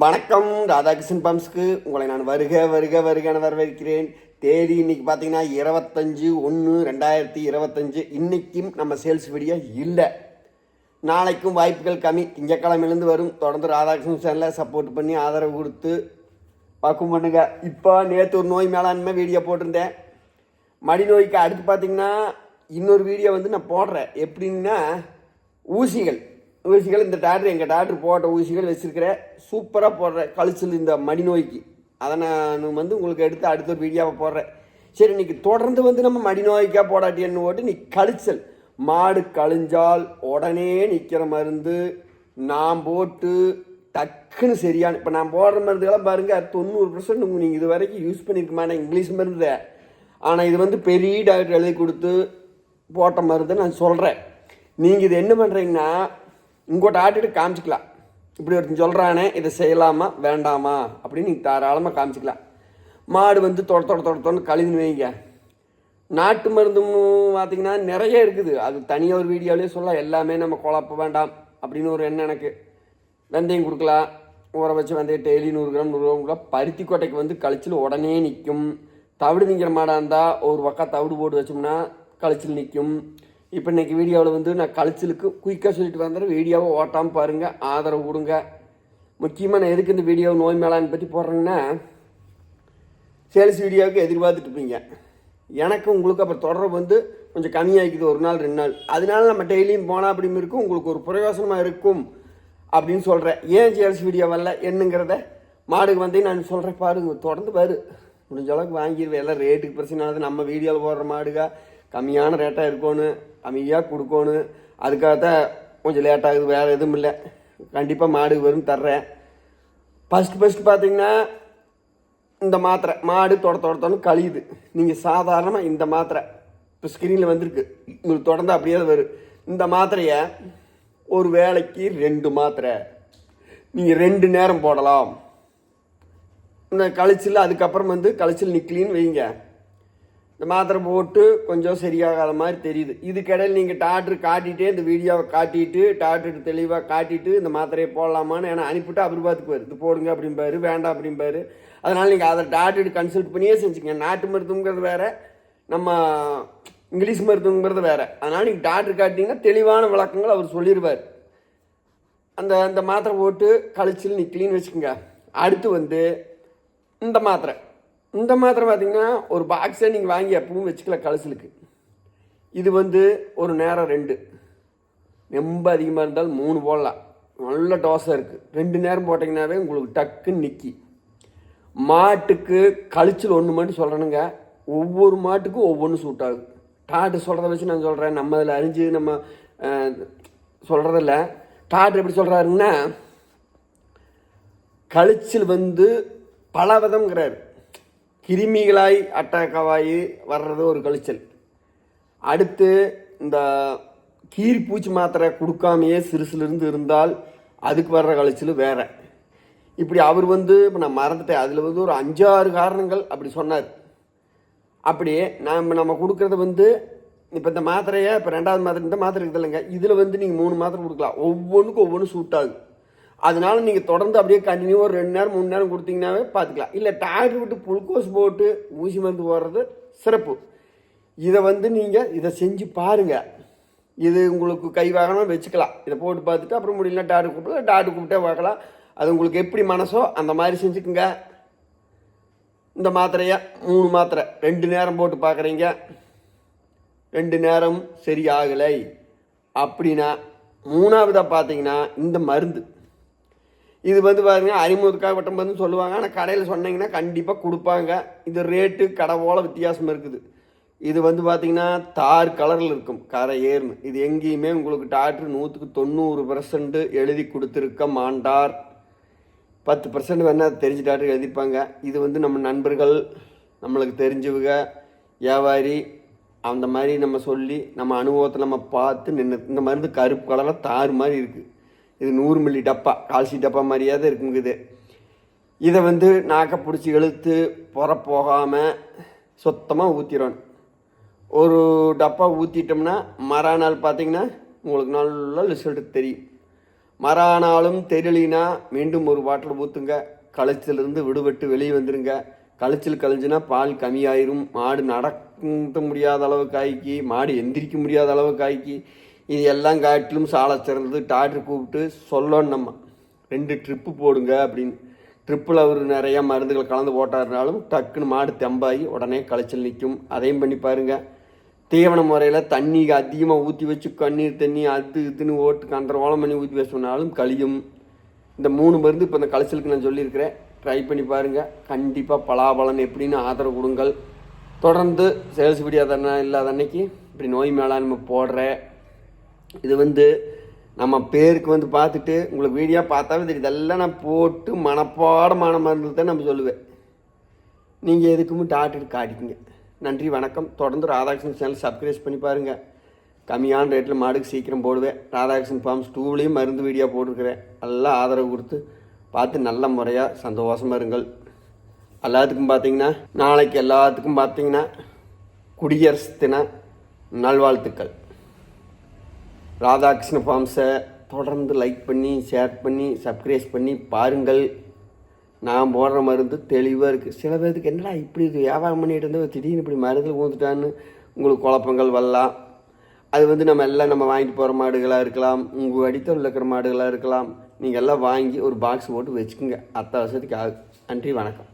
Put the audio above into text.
வணக்கம் ராதாகிருஷ்ணன் பம்ஸ்க்கு. உங்களை நான் வருக வருக வருக வரவேற்கிறேன். தேதி இன்னைக்கு பார்த்தீங்கன்னா இருபத்தஞ்சு ஒன்று ரெண்டாயிரத்தி இருபத்தஞ்சு. இன்னைக்கும் நம்ம சேல்ஸ் வீடியோ இல்லை. நாளைக்கும் வாய்ப்புகள் கம்மி. திங்கக்கிழமையிலேருந்து வரும். தொடர்ந்து ராதாகிருஷ்ணன் சேனலில் சப்போர்ட் பண்ணி ஆதரவு கொடுத்து பக்கம் பண்ணுங்க. இப்போ நேற்று ஒரு நோய் மேலாண்மை வீடியோ போட்டிருந்தேன். மடி நோய்க்கு அடுத்து பார்த்தீங்கன்னா இன்னொரு வீடியோ வந்து நான் போடுறேன். எப்படின்னா ஊசிகள். ஊசிகள் இந்த டாக்டர் எங்கள் டாக்டர் போட்ட ஊசிகள் வச்சுருக்கிறேன் சூப்பராக போடுறேன் கழிச்சல் இந்த மடி நோய்க்கு. அதை நான் வந்து உங்களுக்கு எடுத்து அடுத்த ஒரு வீடியோவை போடுறேன். சரி இன்னைக்கு தொடர்ந்து வந்து நம்ம மடி நோய்க்கா போடாட்டின்னு போட்டு நீ கழிச்சல். மாடு கழிஞ்சால் உடனே நிற்கிற மருந்து நான் போட்டு டக்குன்னு சரியான இப்போ நான் போடுற மருந்துகளாம் பாருங்கள் தொண்ணூறு பர்சன்ட் நீங்கள் இது வரைக்கும் யூஸ் பண்ணியிருக்கமான இங்கிலீஷ் மருந்து. ஆனால் இது வந்து பெரிய டாக்டர் எழுதி கொடுத்து போட்ட மருந்து நான் சொல்கிறேன் நீங்கள் இது என்ன பண்ணுறீங்கன்னா உங்கள் ஆட்டிட்டு காமிச்சிக்கலாம் இப்படி ஒருத்தன் சொல்கிறானே இதை செய்யலாமா வேண்டாமா? அப்படின்னு நீங்கள் தாராளமாக காமிச்சிக்கலாம் மாடு வந்து தொட தொட தொட தொடன்னு கழிந்து வைங்க. நாட்டு மருந்தும் பார்த்தீங்கன்னா நிறைய இருக்குது. அது தனியாக ஒரு வீடியோலேயே சொல்லலாம். எல்லாமே நம்ம குழப்ப வேண்டாம் அப்படின்னு ஒரு எண்ணம் எனக்கு. வெந்தயம் கொடுக்கலாம் ஊற வச்சு வெந்தயம் டெய்லி நூறு கிராம் நூறு கிராம் கொடுக்கலாம் பருத்தி கொட்டைக்கு வந்து கழிச்சில் உடனே நிற்கும். தவிடு திங்கிற மாடாக இருந்தால் ஒரு பக்கம் தவிடு போட்டு வச்சோம்னா கழிச்சில் நிற்கும். இப்போ இன்றைக்கி வீடியோவில் வந்து நான் கழிச்சலுக்கு குயிக்காக சொல்லிட்டு வந்துடுறேன் வீடியோவை ஓட்டாமல் பாருங்கள் ஆதரவு கொடுங்க. முக்கியமாக நான் எதுக்கு இந்த வீடியோ நோய் மேலான்னு பற்றி போடுறேங்கன்னா சேல்ஸ் வீடியோவுக்கு எதிர்பார்த்துட்டு இருப்பீங்க. எனக்கு உங்களுக்கு அப்புறம் தொடர்பு வந்து கொஞ்சம் கம்மியாகிக்குது ஒரு நாள் ரெண்டு நாள். அதனால நம்ம டெய்லியும் போனால் அப்படின்னு இருக்கும் உங்களுக்கு ஒரு பிரயோசனமாக இருக்கும் அப்படின்னு சொல்கிறேன் ஏன் சேல்ஸ் வீடியோ வரல என்னங்கிறத மாடுக்கு வந்து நான் சொல்கிறேன் பாருங்க தொடர்ந்து பாரு. முடிஞ்ச அளவுக்கு வாங்கிடுவேன் எல்லாம் ரேட்டுக்கு பிரச்சனை ஆகுது நம்ம வீடியோவில் போடுற மாடுக கம்மியான ரேட்டாக இருக்கணும் கம்மியாக கொடுக்கணும் அதுக்காக தான் கொஞ்சம் லேட் ஆகுது வேறு எதுவும் இல்லை. கண்டிப்பாக மாடு வரும் தர்றேன். ஃபஸ்ட்டு ஃபஸ்ட்டு பார்த்தீங்கன்னா இந்த மாத்திரை மாடு தொட தொட கழியுது. நீங்கள் சாதாரணமாக இந்த மாத்திரை இப்போ ஸ்க்ரீனில் வந்திருக்கு. உங்களுக்கு தொடர்ந்து அப்படியே தான் வரும். இந்த மாத்திரையை ஒரு வேலைக்கு ரெண்டு மாத்திரை. நீங்கள் ரெண்டு நேரம் போடலாம். இந்த கழிச்சில் அதுக்கப்புறம் வந்து கழிச்சில் நிற்கலின்னு வைங்க. இந்த மாத்திரை போட்டு கொஞ்சம் சரியாகாத மாதிரி தெரியுது. இதுக்கிடையில் நீங்கள் டாக்டர் காட்டிகிட்டே இந்த வீடியோவை காட்டிட்டு டாக்டர் தெளிவாக காட்டிட்டு இந்த மாத்திரையை போடலாமான்னு ஏன்னா அனுப்பிவிட்டு அவர் பார்த்துக்குவார் இது போடுங்க அப்படிம்பாரு வேண்டாம் அப்படிம்பாரு. அதனால் நீங்கள் அதை டாக்டர் கன்சல்ட் பண்ணியே செஞ்சுங்க நாட்டு மருத்துவங்கிறது வேறு நம்ம இங்கிலீஷ் மருத்துவங்கிறது வேறு. அதனால் நீங்கள் டாக்டர் காட்டிங்கன்னா தெளிவான விளக்கங்கள் அவர் சொல்லிடுவார். அந்த அந்த மாத்திரை போட்டு கழிச்சில் நிற்கலின்னு வச்சுக்கோங்க. அடுத்து வந்து இந்த மாத்திரை. இந்த மாத்திரை பார்த்திங்கன்னா ஒரு பாக்ஸை நீங்கள் வாங்கி எப்பவும் வச்சுக்கலாம் கழிச்சலுக்கு இது வந்து ஒரு நேரம் ரெண்டு. ரொம்ப அதிகமாக இருந்தால் மூணு போடலாம். நல்ல டோஸாக இருக்குது ரெண்டு நேரம் போட்டிங்கனாவே உங்களுக்கு டக்குன்னு நிற்கி மாட்டுக்கு கழிச்சல் ஒன்று மட்டும் சொல்கிறேனுங்க ஒவ்வொரு மாட்டுக்கும் ஒவ்வொன்று சூட் ஆகுது. டாட்டு சொல்கிறத வச்சு நான் சொல்கிறேன் நம்ம அதில் அறிஞ்சு நம்ம சொல்கிறதில்ல டாட்டு எப்படி சொல்கிறாருங்கன்னா கழிச்சல் வந்து பல விதம்ங்கிறாரு கிருமிகளாய் அட்டாக்காவாகி வர்றது ஒரு கழிச்சல். அடுத்து இந்த கீரி பூச்சி மாத்திரை கொடுக்காமையே சிறுசுலேருந்து இருந்தால் அதுக்கு வர்ற கழிச்சல் வேறு. இப்படி அவர் வந்து இப்போ நான் மறந்துட்டேன். அதில் வந்து ஒரு அஞ்சாறு காரணங்கள் அப்படி சொன்னார். அப்படியே நாம் நம்ம கொடுக்குறது வந்து இப்போ இந்த மாத்திரையை இப்போ ரெண்டாவது மாத்திரை இந்த மாத்திரை இருக்குது இல்லைங்க இதில் வந்து நீங்கள் மூணு மாத்திரை கொடுக்கலாம். ஒவ்வொன்றுக்கும் ஒவ்வொன்றும் சூட் ஆகுது. அதனால நீங்கள் தொடர்ந்து அப்படியே கண்டினியூ ஒரு ரெண்டு நேரம் மூணு நேரம் கொடுத்தீங்கன்னாவே பார்த்துக்கலாம் இல்லை டாக்டர் விட்டு புளுக்கோஸ் போட்டு ஊசி மருந்து போடுறது சிறப்பு. இதை வந்து நீங்கள் இதை செஞ்சு பாருங்கள் இது உங்களுக்கு கை வாகனம் வச்சுக்கலாம். இதை போட்டு பார்த்துட்டு அப்புறம் முடியல டாக்டர் கூப்பிட்டு டாக்டர் கூப்பிட்டே பார்க்கலாம். அது உங்களுக்கு எப்படி மனசோ அந்த மாதிரி செஞ்சுக்குங்க. இந்த மாத்திரையை மூணு மாத்திரை. ரெண்டு நேரம் போட்டு பார்க்குறீங்க. ரெண்டு நேரம் சரியாகலை. அப்படின்னா மூணாவதாக பார்த்தீங்கன்னா இந்த மருந்து. இது வந்து பாருங்க அறிமுகத்துக்காக வட்டம் வந்து சொல்லுவாங்க. ஆனால் கடையில் சொன்னீங்கன்னா கண்டிப்பாக கொடுப்பாங்க. இது ரேட்டு கடை போல் வித்தியாசம் இருக்குது. இது வந்து பார்த்திங்கன்னா தார் கலரில் இருக்கும். கரை ஏர்னு இது எங்கேயுமே உங்களுக்கு டாக்டர் நூற்றுக்கு தொண்ணூறு பர்சன்ட் எழுதி கொடுத்துருக்க மாண்டார். பத்து பர்சன்ட் வேணால் தெரிஞ்ச டாக்டர் எழுதிப்பாங்க. இது வந்து நம்ம நண்பர்கள் நம்மளுக்கு தெரிஞ்சவங்க வியாபாரி அந்த மாதிரி நம்ம சொல்லி நம்ம அனுபவத்தை நம்ம பார்த்து நின்று இந்த மருந்து கருப்பு கலராக தார் மாதிரி இருக்குது இது நூறு மில்லி டப்பா கால்சி டப்பா மாதிரியே தான் இருக்குங்க இது இதை வந்து நாக்கை பிடிச்சி இழுத்து புற போகாமல் சுத்தமாக ஊற்றிடணும் ஒரு டப்பா ஊற்றிட்டோம்னா மறுநாள் பார்த்தீங்கன்னா உங்களுக்கு நல்ல ரிசல்ட் தெரியும். மறானாலும் தெரியலினா மீண்டும் ஒரு பாட்டில் ஊற்றுங்க களைச்சிலிருந்து விடுபட்டு வெளியே வந்துடுங்க களைச்சல் கழிஞ்சுனா பால் கம்மியாயிரும். மாடு நடக்க முடியாத அளவுக்கு ஆக்கி மாடு எந்திரிக்க முடியாத அளவுக்கு ஆக்கி இது எல்லாம் காட்டிலும் சாலை சிறந்தது டாக்டர் கூப்பிட்டு சொல்லணும் நம்ம. ரெண்டு ட்ரிப்பு போடுங்க அப்படின்னு. ட்ரிப்பில் அவர் நிறையா மருந்துகள் கலந்து போட்டாருனாலும் டக்குன்னு மாடு தெம்பாகி உடனே களைச்சல் நிற்கும். அதையும் பண்ணி பாருங்கள் தீவன முறையில் தண்ணி அதிகமாக ஊற்றி வச்சு கண்ணீர் தண்ணி அது இதுன்னு ஓட்டு கந்தரவாளம் பண்ணி ஊற்றி வச்சோம்னாலும் கழியும். இந்த மூணு மருந்து இப்போ இந்த களைச்சலுக்கு நான் சொல்லியிருக்கிறேன். ட்ரை பண்ணி பாருங்கள் கண்டிப்பாக பலாபலன் எப்படின்னு ஆதரவு கொடுங்கள். தொடர்ந்து சேல்ஸ் வீடியோ தானே இல்லாத அன்னைக்கு இப்படி நோய் மேலாண்மை போடுறேன். இது வந்து நம்ம பேருக்கு வந்து பார்த்துட்டு உங்களுக்கு வீடியோ பார்த்தாவே தெரியுது. இதெல்லாம் நான் போட்டு மனப்பாடமான மருந்து தான் நம்ம சொல்லுவேன். நீங்கள் எதுக்குமே டாக்டர் காட்டிக்கிங்க. நன்றி வணக்கம். தொடர்ந்து ராதாகிருஷ்ணன் சேனல் சப்ஸ்கிரைப் பண்ணி பாருங்கள் கம்மியான ரேட்டில் மாடுக்கு சீக்கிரம் போடுவேன். ராதாகிருஷ்ணன் ஃபார்ம்ஸ் டூவிலையும் மருந்து வீடியோ போட்டிருக்கிறேன். எல்லாம் ஆதரவு கொடுத்து பார்த்து நல்ல முறையாக சந்தோஷமாக இருங்கள். எல்லாத்துக்கும் பார்த்தீங்கன்னா நாளைக்கு எல்லாத்துக்கும் பார்த்தீங்கன்னா குடியரசு தின நல்வாழ்த்துக்கள். ராதாகிருஷ்ண ஃபார்ம்ஸை தொடர்ந்து லைக் பண்ணி ஷேர் பண்ணி சப்ஸ்கிரைஸ் பண்ணி பாருங்கள். நான் போடுற மருந்து தெளிவாக இருக்குது சில பேருக்கு என்னடா இப்படி இது வியாபாரம் பண்ணிகிட்டு இருந்தால் திடீர்னு இப்படி மருந்து ஊந்துட்டான்னு உங்களுக்கு குழப்பங்கள் வரலாம். அது வந்து நம்ம எல்லாம் நம்ம வாங்கிட்டு போகிற மாடுகளாக இருக்கலாம். உங்கள் அடித்தல் இருக்கிற மாடுகளாக இருக்கலாம். நீங்கள் எல்லாம் வாங்கி ஒரு பாக்ஸ் போட்டு வச்சுக்கோங்க. அத்தாவசத்துக்கு வருஷத்துக்கு ஆகும் நன்றி வணக்கம்.